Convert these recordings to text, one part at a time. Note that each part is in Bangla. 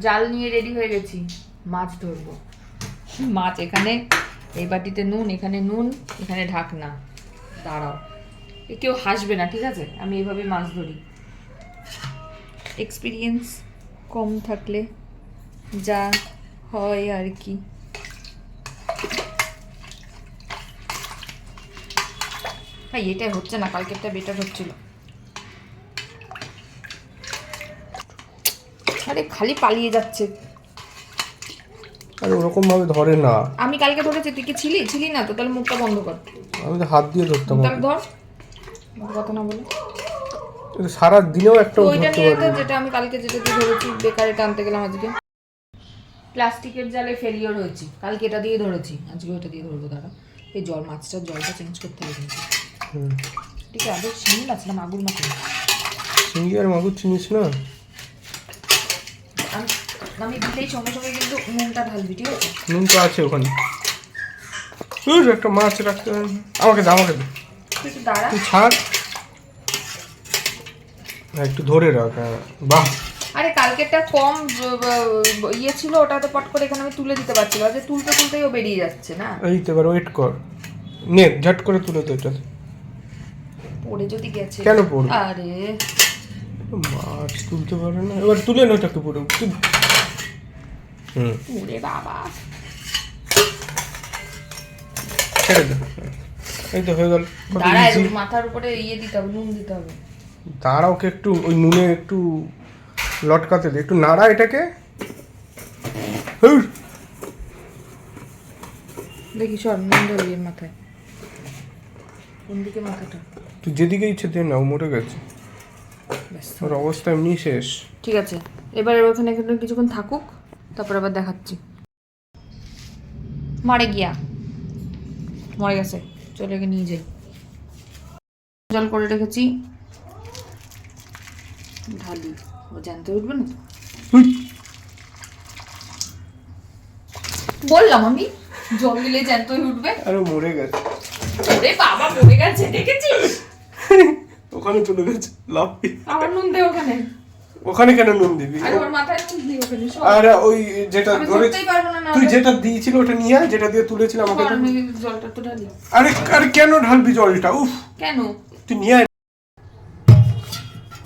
জাল নিয়ে রেডি হয়ে গেছি। মাছ ধরবো। মাছ এখানে, এই বাটিতে নুন, এখানে নুন, এখানে ঢাকনা। দাঁড়াও। এ কেউ হাসবে না, ঠিক আছে? আমি এইভাবে মাছ ধরি। এক্সপিরিয়েন্স কম থাকলে যা হয় আর কি। ভাই, এটাই হচ্ছে না, কালকেরটা বেটার হচ্ছিল। আরে খালি পালিয়ে যাচ্ছে। আর ওরকম ভাবে ধরে না। আমি কালকে ধরেছি তুই কি ছিলি? ছিলি না তো তাহলে মুখটা বন্ধ কর। আমি তো হাত দিয়ে ধরতাম তাহলে ধর। কথা না বলে। সারা দিনেও একটা ওইটা নিয়ে তো যেটা আমি কালকে যেটা দিয়ে ধরেছি বেকারে টানতে গেলাম আজকে। প্লাস্টিকের জালে ফেলিওর হয়েছি। কালকে এটা দিয়ে ধরেছি আজকে ওইটা দিয়ে ধরবো দাঁড়া। এই জল মাছটার জলটা চেঞ্জ করতে হবে কিন্তু। ঠিক আছে আদৌ শিঙি মাছ না মাগুর মাছ? না? শিঙ্গি আর মাগুর চিনিস না? আমি দিলেই সঙ্গে সঙ্গে কিন্তু নুনটা ঢালবি ঠিক আছে? নুন তো আছে ওখানে। উস, একটা মাছ রাখতে আমাকে দে আমাকে দে। তুই একটু দাঁড়া। তুই ছাড়। একটু ধরে রাখ হ্যাঁ। বাহ। আরে কালকেরটা কম ইয়ে ছিল ওটা তো পট করে এখানে আমি তুলে দিতে পারছি না যে তুলতে তুলতেই ও বেরিয়ে যাচ্ছে না? এই তো এবার ওয়েট কর। নে ঝট করে তুলে তো এটা পড়ে যদি গেছে। কেন পড়বে? আরে। মাছ তুলতে পারে না। এবার তুলে নে ওটাকে পুরো ওরে বাবা। ছেড়ে দে। এই তো হয়ে গেল। দাঁড়া মাথার উপরে ইয়ে দিতে হবে নুন দিতে হবে। দাঁড়া ওকে একটু ওই নুনে একটু লটকাতে দে। একটু নাড়া এটাকে। দেখি সর নুন এর মাথায়। কোন দিকে মাথাটা? তুই যেদিকে ইচ্ছে দে না ও মরে গেছে। ব্যাস ওর অবস্থা এমনি শেষ। ঠিক আছে। এবার ওখানে এখানে কিছুক্ষণ থাকুক। তারপর আবার দেখাচ্ছি। মারে গিয়া। মরে গেছে। চলে গিয়ে নিয়ে যাই। জল করে রেখেছি। ঢালি। ও জানতে উঠবে না বললাম আমি জল দিলে জ্যান্তই উঠবে। আরে মরে গেছে। ওরে বাবা মরে গেছে দেখেছিস? ওখানে চলে গেছে লাভ আমার নুন দে ওখানে। ওখানে কেন নুন দিবি? আর ওই যেটা ধরে তুই যেটা দিয়েছিল ওটা নিয়ে আয়, যেটা দিয়ে তুলেছিল আমাকে। জলটা তো ঢালি। আরে আরে কেন ঢালবি জলটা? উফ। কেন? তুই নিয়ে আয়।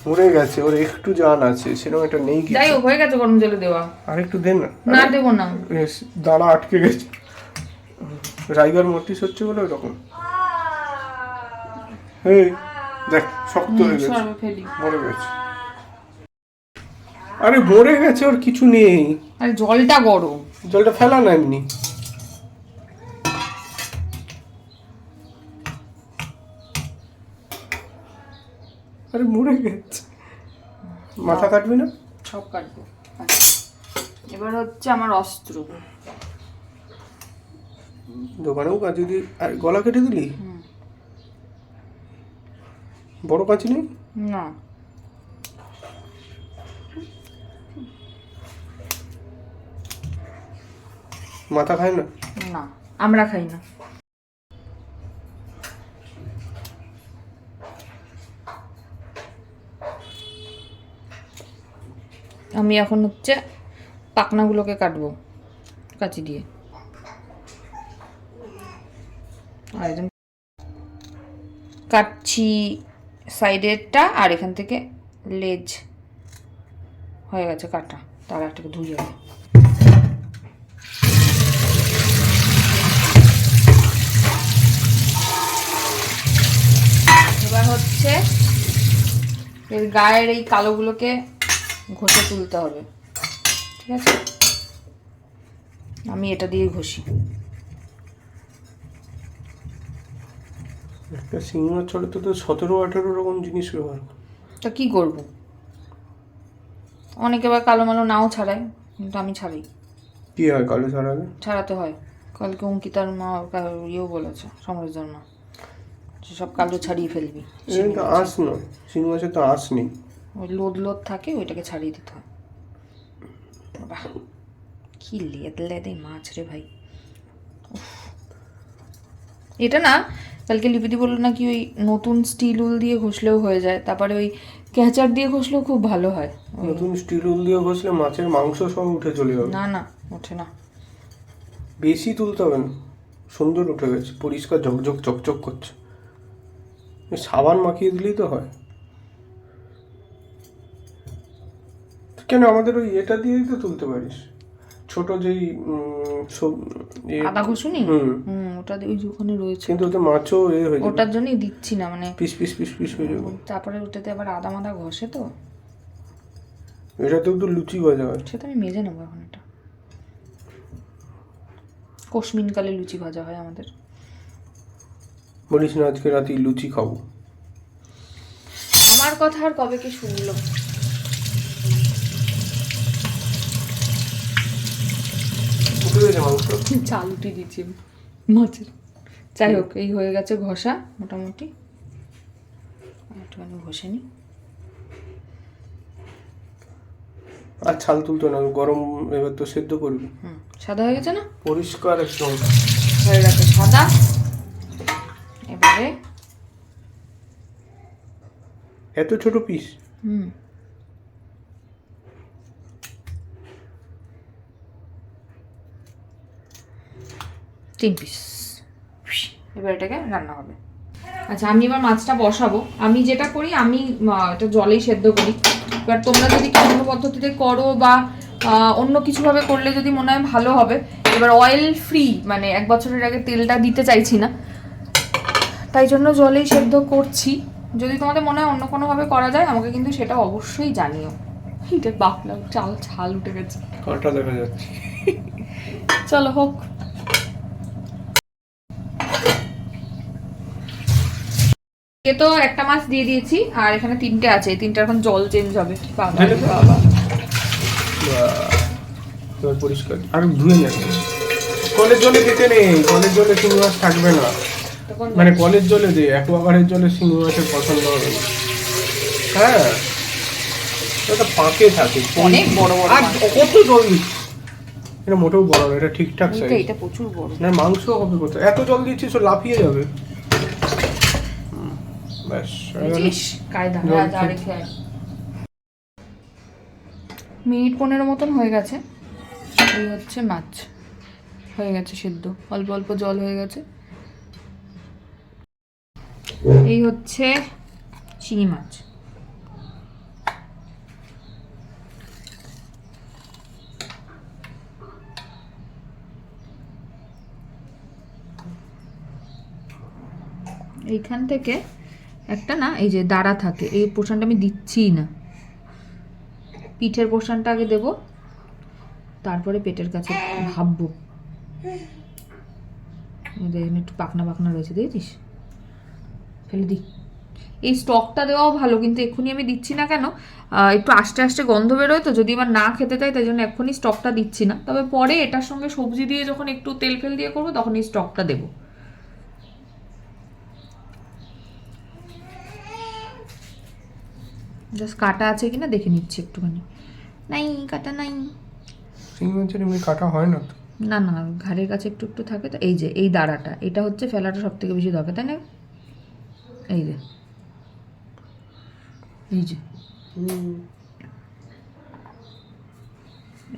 মরে গেছে ওর একটু জান আছে সেরকম একটা নেই কি যাই হোক হয়ে গেছে গরম জলে দেওয়া। আর একটু দে না। না দেবো না। দাঁড়া আটকে গেছে। রাইগার মটিস হচ্ছে বলে ওরকম এই দেখ শক্ত হয়ে গেছে। মরে গেছে। আরে মরে গেছে ওর কিছু নেই। আরে জলটা গরম। জলটা ফেলা না এমনি। আরে মরে গেছে। মাথা কাটবি না? সব কাটবো। আচ্ছা। এবার হচ্ছে আমার অস্ত্র। দোকানেও কাঁচি দিয়ে আর গলা কেটে দিলি। বড় কাঁচি নেই? না। মাথা খায় না? না, আমরা খাই না। আমি এখন হচ্ছে পাখনাগুলোকে কাটবো, কাঁচি দিয়ে। কাটছি সাইডেরটা আর এখান থেকে লেজ হয়ে গেছে কাটা, তার একটাকে ধুয়ে যাবে এবার হচ্ছে এর গায়ের এই কালোগুলোকে ঘষে তুলতে হবে। ঠিক আছে? আমি এটা দিয়ে ঘষি। একটা সিনেমার চলে তো সতেরো আঠেরো রকম জিনিস ব্যবহার। তা কি করব? অনেকে আবার কালো মালো নাও ছাড়ায় কিন্তু আমি ছাড়াই কি হয় কালো ছাড়ালে ছাড়াতে হয়। কালকে অঙ্কিতার মা ইয়েও বলেছে সমরেশদার মা সব কালো ছাড়িয়ে ফেলবি। এটা তো আঁশ নয় সিনেমা মাছে তো আঁশ নেই। ওই লোদ লোদ থাকে ওইটাকে ছাড়িয়ে দিতে হয়। বাহ কি লেদ লেদে মাছ রে ভাই। এটা না কালকে লিপিদি বলল নাকি ওই নতুন স্টিল উল দিয়ে ঘষলেও হয়ে যায় তারপরে ওই ক্যাচার দিয়ে ঘষলেও খুব ভালো হয়। নতুন স্টিল উল দিয়ে ঘষলে মাছের মাংস সব উঠে চলে যাবে। না না ওঠে না। বেশি তুলতে হবে না সুন্দর উঠে গেছে পরিষ্কার ঝকঝক চকচক করছে। সাবান মাখিয়ে দিলেই তো হয়। কেন আমাদের ওই এটা দিয়েই তো তুলতে পারিস। ছোট যেই সব- আদা ঘষুনি হুম। ওটা ওই ওখানে রয়েছে। কিন্তু ওতে মাছও এ হয়ে যাবে। ওটার জন্যই দিচ্ছি না মানে পিস পিস পিস পিস হয়ে যাবে। তারপরে ওটাতে আবার আদা মাদা ঘষে তো। এটাতেও তো লুচি ভাজা হয়। সেটা আমি মেজে নেব এখন এটা। কসমিনকালে লুচি ভাজা হয় আমাদের। বলিস না আজকে রাতে লুচি খাব। আমার কথা আর কবে কি শুনলো? উঠে গেছে মাংস। চাল উঠিয়ে দিচ্ছি। মাছের। যাই হোক এই হয়ে গেছে ঘষা মোটামুটি। একটুখানি ঘষে নিই। আর ছাল তুলতো না গরম এবার তো সেদ্ধ করবি। সাদা হয়ে গেছে না? পরিষ্কার একদম। হয়ে গেছে সাদা। এবারে এত ছোট পিস হুম। তিন পিস এবার এটাকে রান্না হবে। আচ্ছা আমি এবার মাছটা বসাবো। আমি যেটা করি আমি এটা জলেই সেদ্ধ করি। এবার তোমরা যদি অন্য পদ্ধতিতে করো বা অন্য কিছুভাবে করলে যদি মনে হয় ভালো হবে। এবার অয়েল ফ্রি মানে এক বছরের আগে তেলটা দিতে চাইছি না। তাই জন্য জলেই সেদ্ধ করছি। যদি তোমাদের মনে হয় অন্য কোনোভাবে করা যায় আমাকে কিন্তু সেটা অবশ্যই জানিও। এটা বাপলা চাল ছাল উঠে গেছে। কাঁটা দেখা যাচ্ছে? চলো হোক। এ তো একটা মাছ দিয়ে দিয়েছি আর এখানে তিনটে আছে। তিনটে এখন জল চেঞ্জ হবে। বাবা বাবা। পরিষ্কার। আর ধুয়ে নেবে কলের জলে দিতে নেই কলের জলে শিঙি মাছ থাকবে না। তখন মানে কলের জলে দে অ্যাকোয়াগার্ডের জলে শিঙি মাছের পছন্দ হবে। হ্যাঁ। ওটা পাকে থাকে অনেক বড় বড় আর কত জল এটা মোটেও বড় না এটা ঠিকঠাক সাইজ এটা প্রচুর বড়। না মাংস হবে কোথায়? এত জল দিচ্ছিস ও লাফিয়ে যাবে। ব্যাস কায়দা। আয়। মিনিট পনেরো মতন হয়ে গেছে। এই হচ্ছে মাছ। হয়ে গেছে সিদ্ধ। অল্প অল্প জল হয়ে গেছে। এই হচ্ছে শিঙি মাছ। এইখান থেকে একটা না, এই যে দাঁড়া থাকে, এই পোর্শনটা আমি দিচ্ছিই না। পিঠের পোর্শনটা আগে দেব, তারপরে পেটের কাছে ভাববো। একটু পাকনা পাকনা রয়েছে, দেখেছিস? ফেলে দিই। এই স্টকটা দেওয়াও ভালো কিন্তু এক্ষুনি আমি দিচ্ছি না কেন? একটু আস্তে আস্তে গন্ধ বেরোয় তো যদি আমার না খেতে চাই তাই জন্য এক্ষুনি স্টকটা দিচ্ছি না। তবে পরে এটার সঙ্গে সবজি দিয়ে যখন একটু তেল ফেল দিয়ে করব তখন এই স্টকটা দেবো। জাস্ট কাটা আছে কিনা দেখে নিচ্ছি একটুখানি। নাই কাটা নাই। শিঙি মাছের এমনি কাটা হয় না তো? না না ঘাড়ের কাছে একটু একটু থাকে তো। এই যে এই দাঁড়াটা এটা হচ্ছে ফেলাটা সব থেকে বেশি দরকার তাই না? এই যে। এই যে।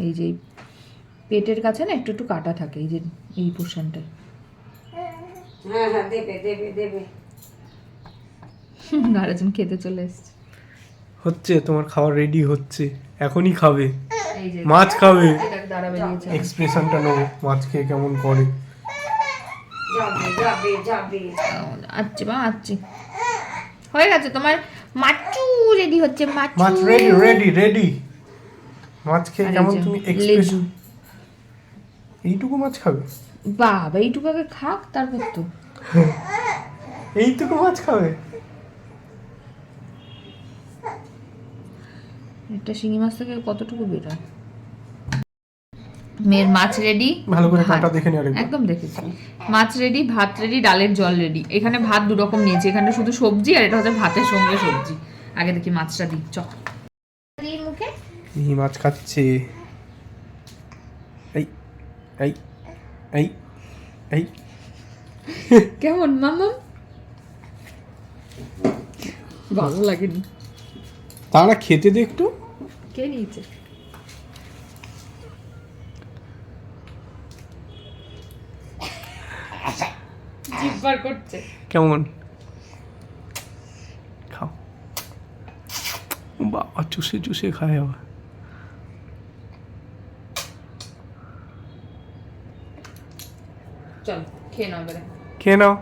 এই যে পেটের কাছে না একটু একটু কাটা থাকে এই যে এই পোর্শনটায় হ্যাঁ হ্যাঁ দেবে দেবে দেবে। আরেকজন খেতে চলে এসছে। হচ্ছে তোমার খাবার রেডি হচ্ছে। এখনই খাবে। মাছ খাবে। এক্সপ্রেশনটা নেব মাছ খেয়ে কেমন করে। আচ্ছা মা আচ্ছি। হয়ে গেছে তোমার মাচু রেডি হচ্ছে মাচু মাছ রেডি রেডি রেডি মাছ খেয়ে কেমন তুমি। এক্সপ্রেশন এইটুকু মাছ খাবে? বাবা এইটুকু আগে খাক তারপর তো। এইটুকু মাছ খাবে? একটা শিঙি মাছ থেকে কতটুকু বেরোয়? মেয়ের মাছ রেডি ভালো করে কাঁটা দেখে আরেকবার। একদম দেখেছি। মাছ রেডি ভাত রেডি ডালের জল রেডি এখানে ভাত দু রকম নিয়েছি। এখানে শুধু সবজি আর এটা হচ্ছে ভাতের সঙ্গে সবজি। আগে দেখি মাছটা দিই চ। দিই মুখে? এই মাছ খাচ্ছে। এই এই এই এই। কেমন মামাম ভালো লাগেনি। তা না খেতে দে একটু। কে নিয়েছে? করছে। কেমন? খাও। বাবা চুষে চুষে খায় আবার। চল খেয়ে নাও খেয়ে নাও।